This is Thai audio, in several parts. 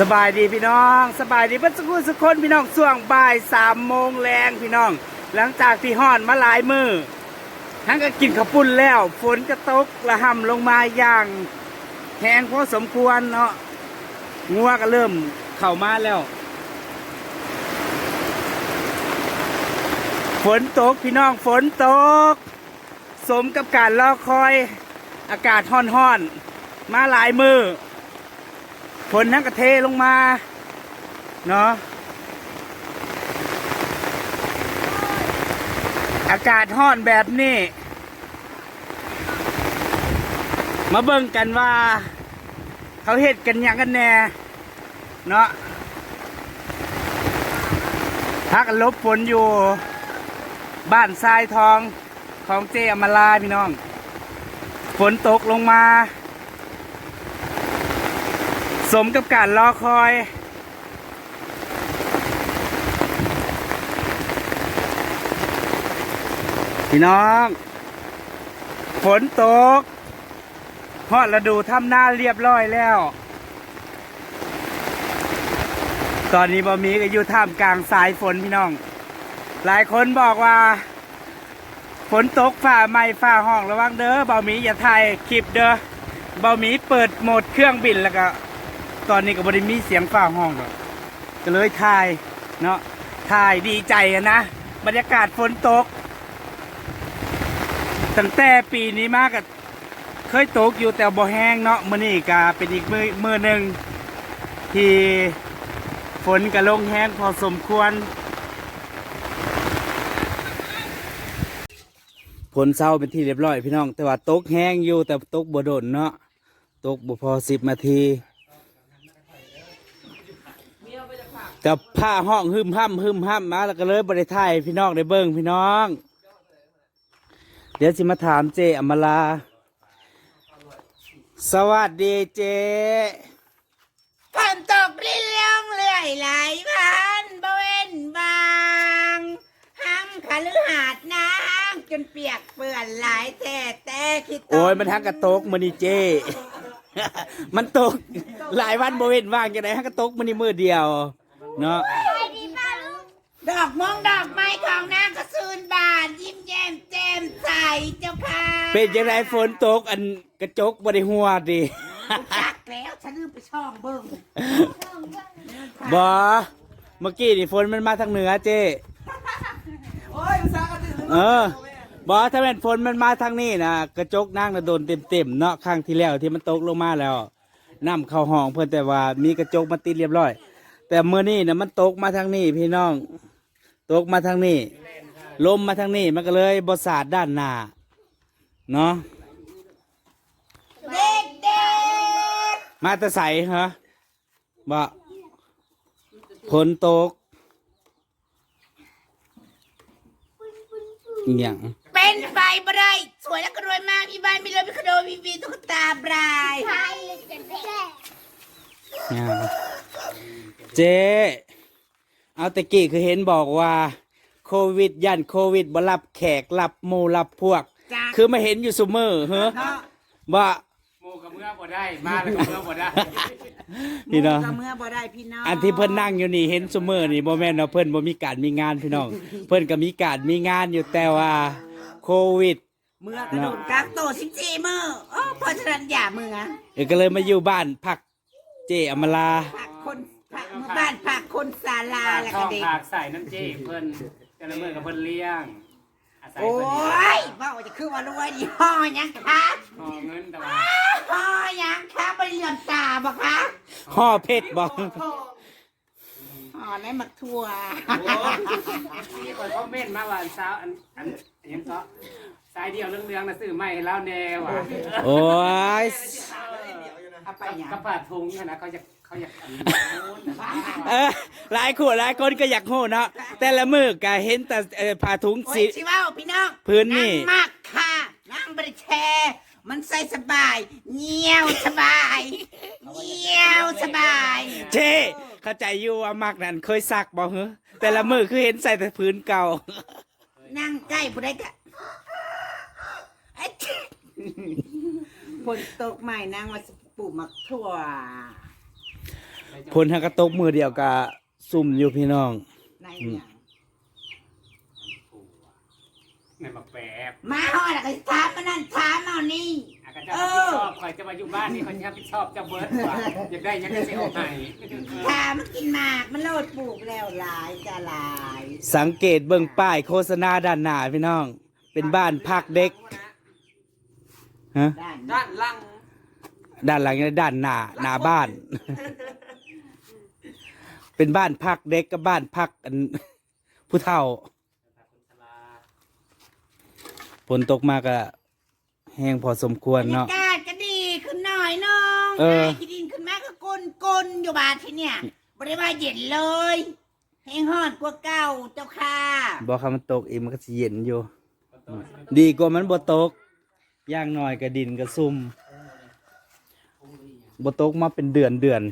สบายดีพี่น้องสบายดีเพื่อนสกคนสักคนพี่น้องช่วงบ่ายสามโมงแรงพี่น้อง หลังจากที่ห่อนมาหลายมือทั้งก็กินข้าวปุ้นแล้ว ฝนก็ตกระห่ำลงมาอย่างแห้งพอสมควรเนาะงัวก็เริ่มเข้ามาแล้ว ฝนตกพี่น้องฝนตก สมกับการรอคอย อากาศห้อนๆมาหลายมือ ฝนทั้งกระเทลงมา เนาะอากาศห้อนแบบนี้ มาเบิ่งกันว่า เขาเห็ดกันยังกันแน่ เนาะพักลบฝนอยู่ บ้านทรายทองของเจอมาลาพี่น้อง ฝนตกลงมา สมกับการรอคอย พี่น้อง ฝนตกฮอดฤดูทำหน้าเรียบร้อยแล้ว ตอนนี้บะมีก็อยู่ท่ามกลางสายฝนพี่น้อง หลายคนบอกว่า ฝนตกฝ่าไม่ฝ่าห้องระวังเด้อบาหมีอย่าถ่ายคลิปเด้อบาหมีเปิดโหมดเครื่องบินแล้วก็ ตอนนี้ก็บริมีเสียงฝ่าห้องหรอกก็เลยถ่ายเนาะถ่ายดีใจอะนะบรรยากาศฝนตก ตั้งแต่ปีนี้มากก็เคยตกอยู่แต่บ่แห้งเนาะมื้อนี้ก็เป็นอีกมือมือหนึ่งที่ฝนก็ลงแห้งพอสมควรฝนเศร้าเป็นที่เรียบร้อยพี่น้อง แต่ว่าตกแห้งอยู่แต่ตกบ่โดนเนาะตกบ่พอสิบนาที กับผ้าห้องหึมห้ำหึมห้ำมาแล้วก็เลยบริถ่ายพี่น้องได้เบิ้งพี่น้อง เดี๋ยวสิมาถามเจอมลา สวัสดีเจฝนตกรินลงเรื่อยไหลพันบริเวณบางห้ามคฤหาสน์น้ำจนเปียกเปื้อนหลายแต่แต่คิดโอ้ยมันทักกระตกมันนี่เจ มันตก หลายวันบริเวณว่างจะไหนฮักกระตกมันนี่มือเดียว เนาะดอกมงดอกไม้ของนางกระซูนบาน ยิ้มแย้มแจ่มใสเจ้าค่ะเป็นยังไงฝนตกอันกระจกบริหัวดิจักแล้วฉันลืมไปช่องเบิ้งบอเมื่อกี้นี่ฝนมันมาทางเหนือเจเออบอถ้าเป็นฝนมันมาทางนี้นะกระจกนั่งนะโดนเต็มๆเนาะครั้งที่แล้วที่มันตกลงมาแล้วน้ำเข้าห้องเพื่อนแต่ว่ามีกระจกมาติดเรียบร้อย แต่เมื่อนี้นะมันตกมาทางนี้พี่น้อง ตกมาทางนี้ลมมาทางนี้มันก็เลยบสาดด้านหน้าเนาะเด็กเด็กมาแตะใสฮะบ่ฝนตกอหย่างเป็นไฟบ่ได้สวยแล้วก็รวยมากมีบ้านมีรถมีคอนโดมีวีตุ๊กตาบรายเนี่ย เจ๊เอาตะกี้คือเห็นบอกว่า โควิดยันโควิดบ่รับแขกรับหมู่รับพวก จ้าคือมาเห็นอยู่ซุมือเฮ้อว่าหมูกับเมื่อบ่ได้ มาแล้วกับเมื่อบ่ได้ พี่น้อง ก็เมื่อบ่ได้พี่น้องอันที่เพิ่นนั่งอยู่นี่เห็นซุมือนี่บ่แม่นว่าเพิ่นบ่มีการมีงานพี่น้อง เพิ่นก็มีการมีงานอยู่แต่ว่าโควิด เมื่อกระโดดกักโตสิบสี่มือโอ้เพราะฉะนั้นอย่ามืออะเออก็เลยมาอยู่บ้านพักเจอมลา ผักคนผัก ลาฝาแล้วก็เด็ก ฝากใส่น้ำเจ้เพิ่นแต่ละมื้อกับเพิ่นเลี้ยงอาศัยโอ้เพิ่นเลี้ยงยว่าจะคือว่ารวยดีห่อยังคะขอเงินแต่ว่าห่อยังคะบริเลือมตาบ่คะห่อเพชรบอกห่อในมักทั่วมีคนคอมเมนต์มาว่าสาวอันอันอันหยังก็สายเดียวเรื่องๆน่ะซื้อใหม่ให้เราแน่ว่ะโอ้ยเอาไปยังกระปาดทุงนี่นะเขาอยากเขาอยากอันนี้ เออหลายคนหลายคนก็อยากโหเนาะแต่ละมือก็เห็นแต่เอ่อผ้าถุงโอ้สียชิเว่าพี่น้องพื้นนี่ งมากค่ะนั่งบริแชร์มันใส่สบายเงียวสบายเงียวสบายเจเข้าใจอยู่ว่ามักนั่นเคยซักบ่เหรอแต่ละมือคือเห็นใส่แต่พื้นเก่า นั่งใกล้ผู้ใดกะไอ้เจ๊ฝนตกใหม่นางมาปลูกมักถั่ว ฝนทางกระตกมือเดียวกับซุ่มอยู่พี่น้อง ในเนี่ยในบักแปบมาฮอดแล้วก็ถามมานั่นถามเอานี่ อาการจะรับผิดชอบคอยจะมาอยู่บ้านนี่คนจะรับผิดชอบจะเบิร์ดกว่าอยากได้ยังก็สิเอาให้ถามมันกินหมากมันโลดปลูกแล้วหลายจะหลายสังเกตเบิ่งป้ายโฆษณาด้านหน้าพี่น้อง เป็นบ้านพักเด็กฮะด้านด้านล่างด้านหลังนี่ด้านหน้าหน้าบ้าน เป็นบ้านพักเด็กกับบ้านพักอันผู้เฒ่าฝนตกมากก็แห้งพอสมควรบรรเนาะยากาศก็ดีขึ้นหน่อยน้องเออไอ้ที่ดินขึ้นมาก็กลนกลนๆอยู่บาดที่เนี่ยบริวาเย็นเลยแห้งฮอดกว่าเก่าเจ้าค่ะบอกคำมันตกอีกมันก็สิเย็นอยู่ ดีกว่ามันบ่ตกอย่างน้อยก็ดินก็ซุ่มบ่ตกมาเป็นเดือนเดือน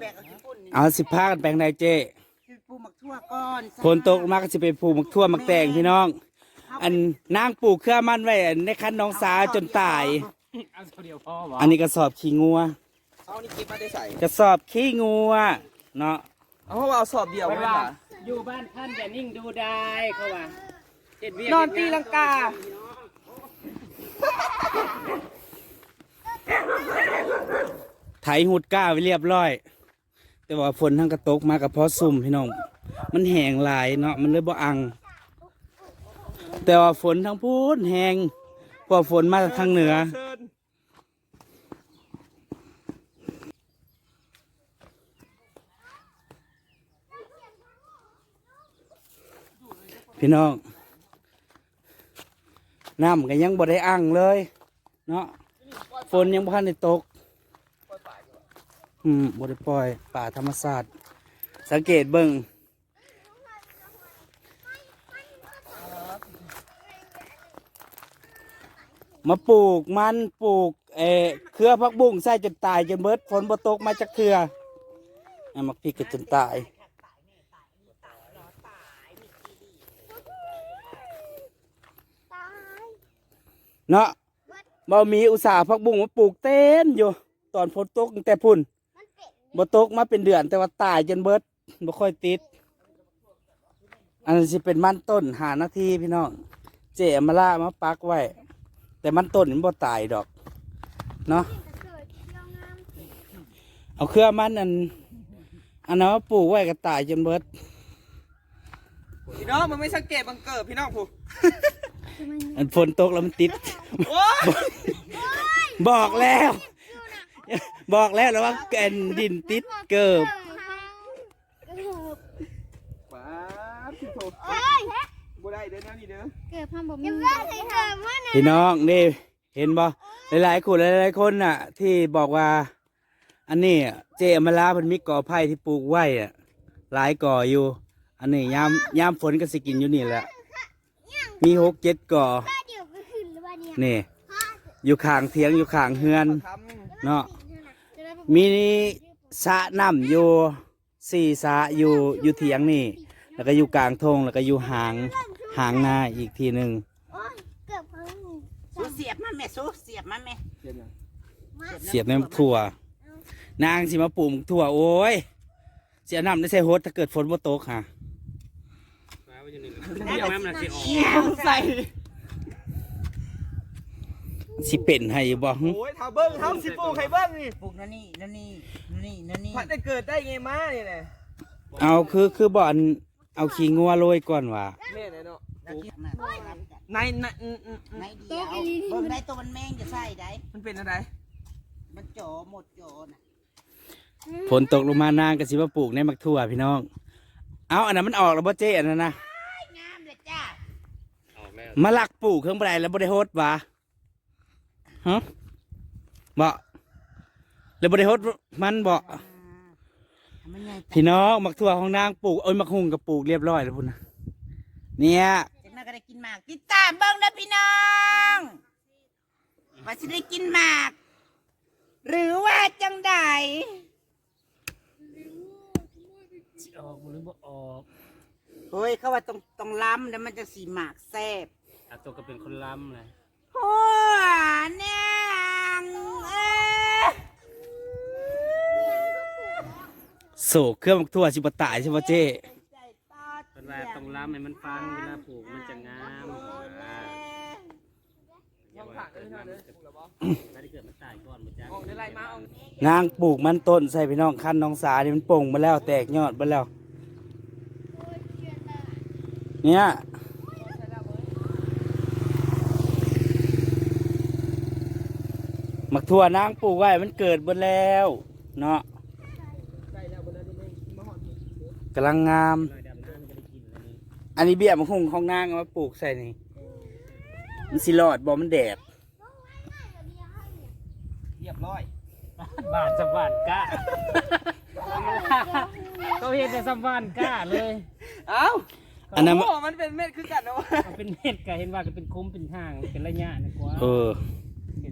แบกเอาขี้ฝุ่นนี่เอาสิพากันแปลงใดเจ้คือปลูกหมักทั่วก่อนฝนตกมาก็สิไปปลูกมักทั่วมักแตงพี่น้อง อันนางปลูกเครือมันไว้ในคันน้องสาวจนตายเอาเดียวพอวะอันนี้กระสอบขี้งัวเอานี่เก็บมาได้ใส่กระสอบขี้งัวเนาะเอาเพราะว่าเอาสอบเดียวเพไว้ราะว่าล่ะอยู่บ้านท่านอย่านิ่งดูได้เขาว่าเฮ็ดเวียกนอนตีลังกา ไถหุดก้าไว้เรียบร้อย แต่ว่าฝนทั้งกระตกมากับเพราะซุ่มพี่น้อง มันแห้งหลายเนาะ มันเลยบ่อัง แต่ว่าฝนทั้งพูนแห้งเพราะฝนมาจากทางเหนือ พี่น้อง น้ำก็ยังบ่ได้อังเลย เนาะ ฝนยังบ่ทันได้ตก อืมบ่ได้ปล่อยป่าธรรมศาสตร์สังเกตเบิ่งมาปลูกมันปลูกเอเครือพักบุ้งใส่จนตายจนเบิดฝนบ่ตกมาจากเครือไอ้มักพริกก็จนตาย เนาะบ่มีอุตสาห์พักบุ้งมาปลูกเต้นอยู่ ตอนฝนตกแต่พุ่น บ่ตกมาเป็นเดือนแต่ว่าตายจนเบิดบ่ค่อยติด อันนี้สิเป็นมันต้นหานาทีพี่น้อง เจเอามาล่ามาปักไว้ แต่มันต้นมันบ่ตายดอก เนาะเอาเครือมันอันอันนั้นมาปลูกไว้ก็ตายจนเบิด พี่น้องมันไม่สังเกตบังเกิดพี่น้องผู้อันฝนตกแล้วมันติด โอ้ยบอกแล้ว บอกแล้วแล้วว่าแกนดินติดเกิบว้าพี่โถบ่ได้เด้อแนวนี้เด้อเกิดความบ่มีเกิดเกิดว่านะพี่น้องนี่เห็นบ่หลายๆคนหลายๆคนน่ะ ที่บอกว่า อันนี้อะเจอมาลาเพิ่นมีก่อไผ่ที่ปลูกไว้อะหลายก่ออยู่ อันนี้ยามยามฝนก็สิกินอยู่นี่แหละมีหกเจ็ดก่อป้าเดี๋ยวก็ขึ้นหรือว่าเนี่ยนี่ อยู่ข้างเถียงอยู่ข้างเฮือน ท เนาะมีสระน้ำอยู่สี่สระอยู่อยู่เถียงนี่ แล้วก็อยู่กลางทงแล้วก็อยู่หางหางนาอีกทีหนึ่งโอ้ยเกิดความสู้เสียบมาแม่สู้เสียบมาแม่ำเดี๋ยวนะเสียบในถั่ว นางสิมาปลูกถั่วโอ้ยเสียน้ำได้ใส่โฮสถ้าเกิดฝนบ่ตกค่ะเดียวแม่มันสิออกใส่ สิเป็นให้อยู่บ่หึโอ้ยเท้าเบิ้งเท้าสิปลูกใครเบิ้งนี่ปลูกนั่นนี่นั่นนี่นั่นนี่นั่นนี่พัดได้เกิดได้ไงมาเนี่ยนะเอาคือคือบ่อนเอาขี้งัวโรยก่อนว่ะแม่เนี่ยเนาะแล้วคิดน่ะในในอืมอืมอืมในเดียวเบิ่งได้ตัวมันแมงจะใส่ได้มันเป็นอะไรมันโจหมดโจน่ะฝนตกลงมานางก็สิมาปลูกในมักถั่วพี่น้อง เอาอันนั้นมันออกแล้วบ่เจ๊อันนั้นนะงามเลยจ้ามาลักปลูกเครื่องบดแล้วบ่ได้โฮสว่ะ ฮะบ่แล้วบ่ได้โฮสมันบ่ทำมันไงพี่น้องมักถั่วของนางปลูกเอ้ยมักหุงก็ปลูกเรียบร้อยแล้วพุ่นนะเนี่ยจากนั้นก็ได้กินหมากติดตามเบิ่งนะพี่น้องว่าสิได้กินหมาก หรือว่าจังใดสิออกหรือบ่ออกเฮ้ยเขาว่าต้องต้องล้ำแล้วมันจะสีหมากแซ่บอาตัวก็เป็นคนล้ำเลยนางเอ้ย โศกเครื่องทั่วสิบตายใช่ปะเจ้เว่าต้องล้ำให้มันฟังเวลาปลูกมันจะงามนางปลูกมันต้นใส่พี่น้องขั้นน้องสาเนี่มันป่งมาแล้วแตกยอดมาแล้ว เนี่ย มักทั่วนางปลูกไว้มันเกิดหมดแล้ว เนาะใส่แล้วบนนั้นไม่มาหอดกำลังงามลอยดำน้ำมันจะได้กินอะไรนี่อันนี้เบี้ยมะฮุงของนางเอามาปลูกใส่นี่มันสิรอดบ่มันแดดเรียบร้อยบานสวานก้าเขาเห็นแต่สวานก้าเลย เอ้าอันนั้นโอ้มันเป็นเม็ดคือกันนะวะเอาเป็นเม็ดก็เห็นว่าก็เป็นคุ้มเป็นห้างเป็นระยะนะกว่าเออเห็น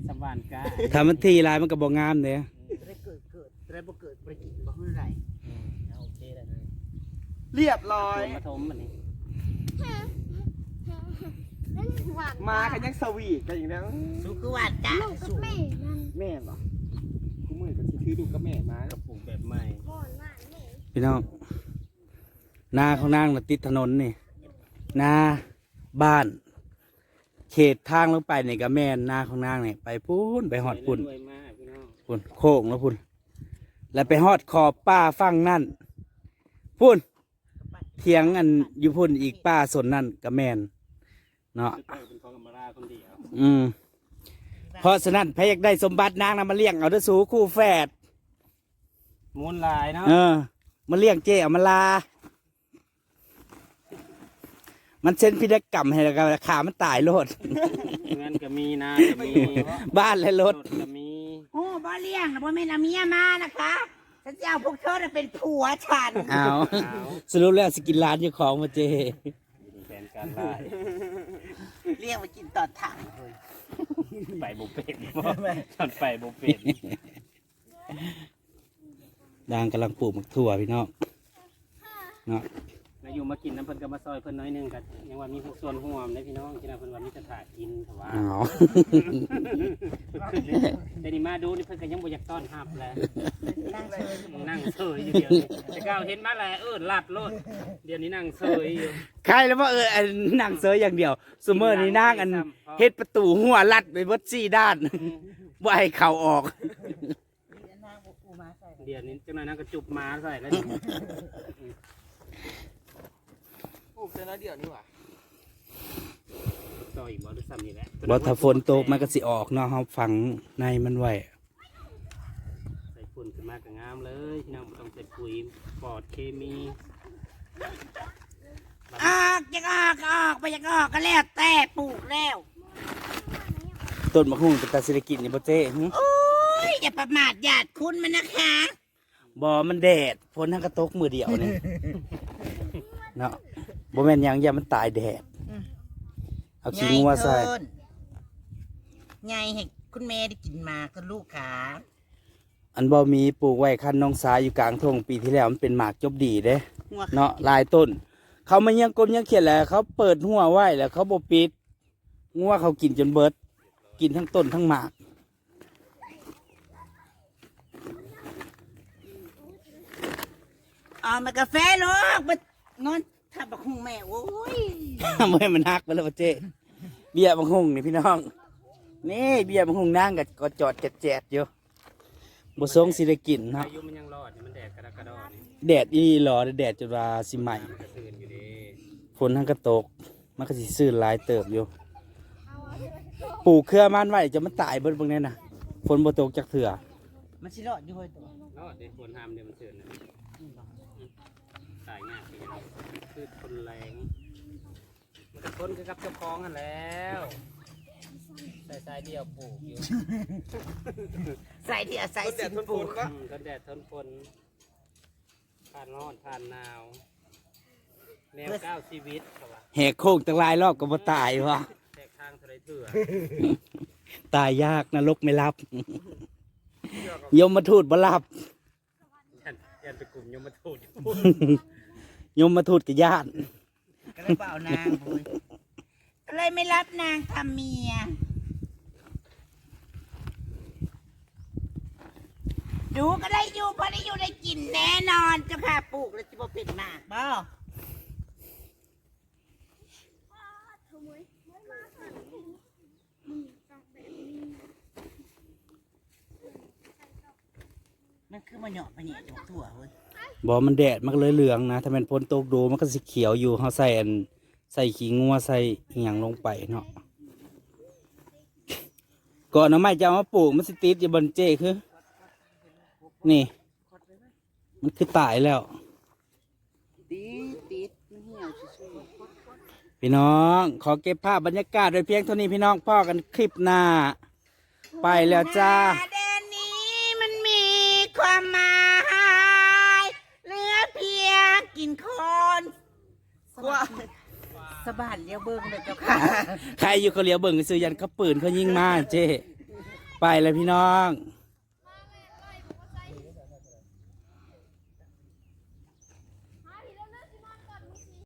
สวานก้าถ้ามันทีลายมันก็บ่งามเด้ได้เกิดเกิดได้บ่เกิดบ่กินบ่เมื่อไหร่โอเคแล้วนะเรียบร้อย มาทมมันนี่นั่นหวานมากันยังสวีทกันอย่างนี้สุคือว่าจ้าลูกกับแม่นั่นแม่เหรอกูมือกับถือดูกับแม่มาก็ปลูกแบบใหม่ก่อนหวานแม่พี่น้องนาของนางน่ะติดถนนนี่นาบ้าน เขตทางลงไปนี่ก็แม่นนาของนางนี่ไปพุ่นไปหอดพุ่นรวยมากพี่น้องพุ่นโค้งแล้วพุ่นแล้วไปหอดขอบป้าฟังนั่นพุ่นเถียงอันอยู่พุ่นอีกป้าสนนั่นก็แม่นเนาะจะเกิดเป็นของอมราคนเดียวอืมเพราะฉะนั้นพอยากได้สมบัตินางนะมาเลี้ยงเอาเด้อสูคู่แฝดมูลลายเนาะเออมาเลี้ยงเจ๊เอามาลา มันเช่นพิธีกรรมให้แล้วก็ขามันตายโลด เงินก็มีนาก็มีบ้านและรถก็มีโอ้บ่เลี้ยงนะบ่แม่นเอาเมียมานะคะฉันจะเอาพวกเธอน่ะเป็นผัวฉันเอาสรุปแล้วสกินร้านเจ้าของมาเจ มีแผนการลายเลี้ยงมากินตอนถังไปบุเป็ดตอนไปบุเป็ดดางกำลังปลูกมักถั่วพี่น้องเนาะ แล้วอยู่มากินน้ำเพิ่นก็มาซอยเพิ่นน้อยหนึงกันยังว่ามีพวกส่วนห่วมนะพี่น้องที่นั่นเพิ่นว่ามีกระถากินแต่ว่าเอาแต่นี่มาดูนี่เพิ่นก็ยังบ่อยากต้อนรับแหล้วนั่งเฉยนั่งเซยอยู่เดียวนี้แต่ก้าวเห็นมาแล้วเออลัดโลดเดี๋ยวนี้นั่งเซยอยู่ใครแล้วว่าเอออันนั่งเซยอย่างเดียวซูเมอร์นี่นางอันเฮ็ดประตูหัวลัดไปเบิดสี่ด้านว่าให้เข่าออกนั่งกูมาใส่เดี๋ยวนี้จังหน่อยนั่งก็จุบมาใส่แล้วนี่ ปลูกเจอแล้วเดี๋ยวนี่หว่าต่ออีกบ่หรือซ้ำนี่แหละบ่ถ้าฝนตกมันก็สิออกเนาะเฮาฝังในมันไว้ใส่ฝุ่นขึ้นมาก็งามเลยพี่น้องบ่ต้องใส่ปุ๋ยปลอดเคมีออกอยากออกก็ออกไปอยากออกก็แล้วแต่ปลูกแล้วต้นมะฮุ่งเป็นตาสิริกินนี่บ่เจ้หึโอ้ยอย่าประมาทญาติคุณมันนะคะบ่มันแดดฝนทั้งกระตกมือเดียวนี่เนาะ บ่แม่นหยังอย่ามันตายแดดเอาขี้งัวใส่ไงให้คุณแม่ได้กินมาก็ลูกขาอันบ่มีปลูกไว้คันน้องสายอยู่กลางทุ่งปีที่แล้วมันเป็นหมากจบดีเด้งัวเนาะหลายต้น เขามายังกลมยังเขียนแหละเขาเปิดหัวไว้แล้วเขาบ่ปิดงัวเขากินจนเบิด กินทั้งต้นทั้งหมากเอามากาแฟลูกมานอน ถ้าบักหุงแม่โอ้ยเมื่อมันฮักไปแล้วบ่เจ้เบี้ยบางหงนี่พี่น้อง นี่เบี้ยบางหงนั่งก็ก็จอดแจดๆอยู่บ่ทรงสิได้กินอาเนาะยุมันยังรอดนี่มันแดดกระดกกระดอนี่แดดอีหลอแดดจนว่าสิใหม่มันกระตื่นอยู่ดีฝนทั้งกระตก มันก็สิซื่นหลายเติบอยู่ปลูกเครือมันไว้จะมันตายเบิดเบางแน่น่ะฝนบ่ตกจักเถื่อมันสิรอดอยู่เฮ้ยตัวรอดเด้ควรห้ามเดี๋ยวมันเสื่อมนะ ตายง่ายไปยังคือคนแรงมันก็คนคือกับเจ้าของกันแล้วใส่สายเดียวปลูกอยู่ใส่ที่อาศัยต้นแดสิดนทนปลูฝนกก็อืมทนแดดทนฝนผ่านร้อนผ่านหนาวแนวก้าวชีวิตเขาว่าแหกโค้งตั้งหลายรอบก็บ่ตายวะแตกทางทะเลเถื่อตายยากนรกไม่รับยมมาทูตบ่รับยันยันไปกลุ่มยมทูตอยู่ ยมมาทูดกับญาติก็เลยเปล่านางพูดก็เลยไม่รับนางทำเมีย ดูก็ได้อยู่เพราะได้อยู่ได้กินแน่นอนเจ้าค่ะปลูกแล้วจะบ่เป็นหมากบ่มันคือมาเหยาะมปเนี่ยถั่วเว้ย บอมันแดดมันก็เลยเหลืองนะถ้ามันพ้นตกดูมันก็สีเขียวอยู่เขาใส่อันใส่ขี้งัวใส่อหย่างลงไปเนาะก่อนเอาไม้จะเอามาปลูกมันสติดอยู่บนเจคือ นี่ มันคือตายแล้วพี่น้อง ขอเก็บภาพบรรยากาศโดยเพียงเท่านี้พี่น้องพ่อกันคลิปหน้า ไปแล้วจ้า กินคนว่าสบานเลี้ยวเบิ้งเลยเจ้าค่ะ ใครอยู่เขาเหลียวเบิ่งซื้อยันเขาปืนเขายิงมาเจ้ไปเลยพี่น้อง